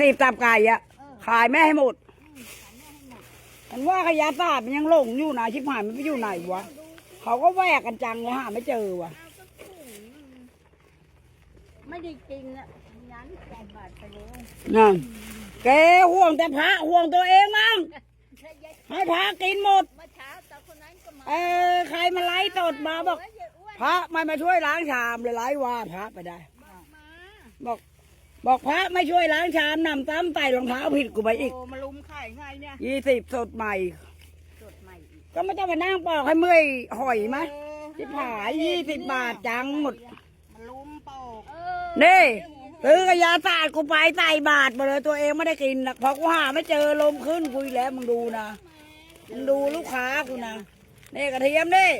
ตีบตับไก่อะขายแม่ให้หมดมันว่าขยะศาสตร์มันยังหลงอยู่นะชิบหายมันไปอยู่ไหนวะเขาก็แวกกันจังเลยหาไม่เจอวะไม่ได้กินอะยันแปดบาทไปเลยนั่นแกห่วงแต่พระห่วงตัวเองมั้งให้พระกินหมดเมื่อเช้าตาคนนั้นก็มาเออใครมาไล่ตดมาบอก พระไม่มาช่วยล้างชามเลยไล่ว่าพระไปได้ บอก บอกพระไม่ช่วยล้างชามนำซ้ำไต่รองเท้าผิดกูไปอีกโอ้มาลุมขายไงเนี่ยยี่สิบสดใหม่ สดใหม่อีกก็ไม่ต้องมานั่งปอกให้เมื่อยหอยไหมที่ผายยี่สิบบาทจังหมด มาลุมปอกนี่ซื้อกระยาศาสตร์กูไปใส่บาทหมดเลยตัวเองไม่ได้กินหรอกเพอกูหาไม่เจอลมขึ้นกูอีกแล้วมึงดูนะมึงดูลูกค้ากูนะนี่กระเทียมนี่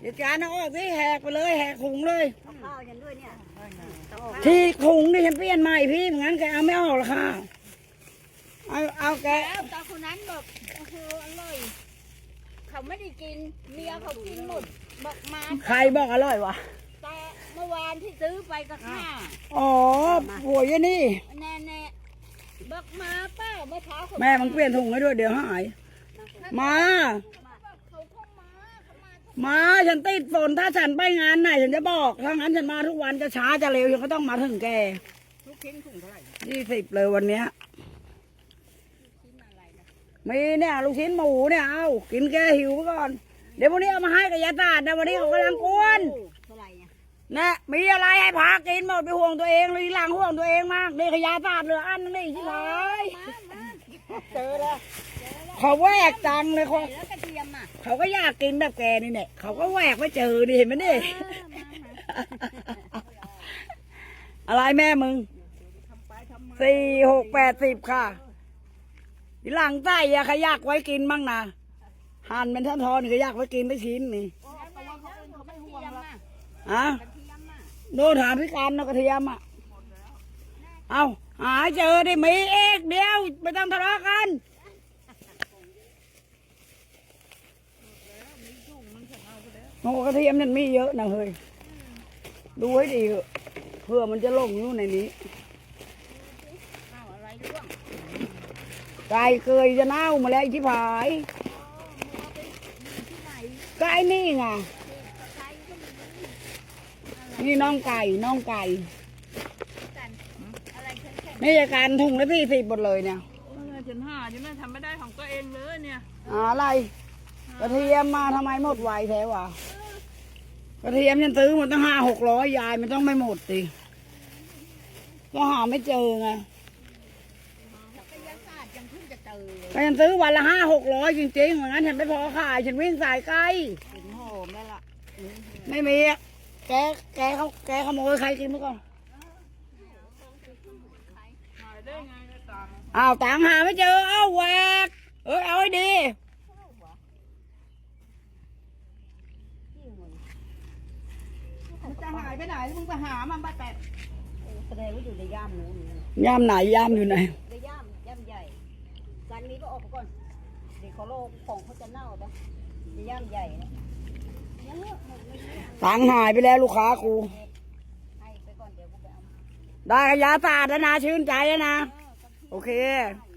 เดี๋ยวจานเอาออกสิแหกไปเลยแหกถุงเลย ที่ถุงนี่ฉันเปลี่ยนใหม่พี่งั้นแกเอาไม่ออกหรอกค่ะ เอาเอาแกแล้วตาคนนั้นบอกโอ้โหอร่อยเขาไม่ได้กินเมียเขากินหมดบอกมาใครบอกอร่อยวะแต่เมื่อวานที่ซื้อไปก็ห้าอ๋อหัวยนี่ แน่แน่ๆบอกมาเป้าเมื่อเช้าเขาแม่มันเปลี่ยนถุงให้ด้วยเดี๋ยวหาย มาเขาเข้ามาเขา มามาฉันติดฝนถ้าฉันไปงานไหนฉันจะบอกถ้างั้นฉันมาทุกวันจะช้าจะเร็วฉันก็ต้องมาถึงแกลูกชิ้นถุงเท่าไหร่ยี่สิบเลยวันเนี้ยมีเนี่ยลูกชิ้นหมูเนี่ยเอากินแกหิวไปก่อน เดี๋ยววันนี้เอามาให้กับยาตาดนะวันนี้เขากำลังกวนเท่าไหร่เนี่ยนะมีอะไรให้พากินหมดไปห่วงตัวเองเลยหลังห่วงตัวเองมากนี่ขยาตาดเหลืออันนึงนี่ชิบหายเจอแล้วเขาแวกจังเลยเขาแล้วกระ เขาก็อยากกินแบบแกนี่เนี่ยเขาก็แหวกไม่เจอนี่เห็นไหมนี่ อะไรแม่มึงสี่หกแปดสิบค่ะทีหลังใต้อะขยักไว้กินบ้างนะหั่นเป็นท่อนทอนขยักไว้กินได้ชิ้นนี่เพราะว่าเขาอื่นเขาม่ห่วงหรอกฮะกระเทียมอะโน่นหาพิการนกกระเทียมอะเอาหาเจอได้มีเอกเดียวไม่ต้องทะเลาะกัน โอ้กระเทียมนั่นมีเยอะนะเฮ้ยดูให้ดีเถอะเพื่อมันจะลงอยู่ในนี้ข้าวอะไรร่วงไก่เคยจะเน่ามาแล้วที่ผายที่ไหนไก่นี่ไงใครก็มีนี่น้องไก่น้องไก่กันอะไรแข็งนี่จะการถุงละสี่สิบหมดเลยเนี่ยเออฉันหาอยู่นะทำไม่ได้ของตัวเองเลยเนี่ยหาอะไรกระเทียมมาทำไมหมดไวแท้วะ กระเทียมฉันซื้อหมดตั้งห้าหกร้อยยายมันต้องไม่หมดสิก็หาไม่เจอไงๆจักรยานศาสตร์ยังเพิ่งจะเจอเลยก็ฉันซื้อวันละห้าหกร้อยจริงๆเหมือนกันฉันไม่พอขายฉันวิ่งสายไกลถึงหอมแล้วล่ะไม่มีอะแกแกเขาแกขโมยใครกินเมื่อก่อนหายได้ไงไอ้ตังค์อ้าวตังหาไม่เจอ เอ้าแหวกเอ้ยเอาให้ดี มันจะหาย ไปไหนมึงไปหามันไปแปดแสดงว่าอยู่ในย่ามนู้นย่ามไหนย่ามอยู่ไหน ในย่ามย่ามใหญ่การนี้ก็ออกไปก่อนเดี๋ยวเขาโลของเขาจะเน่าปะในย่ามใหญ่เนี่ยยังเลือกหมดไม่ได้ตังหายไปแล้วลูกค้ากู ให้ไปก่อนเดี๋ยวกูไปเอา ได้ขยะสะอาดแล้วนะชื่นใจแล้วนะ เออกระเทียมโอเคใส่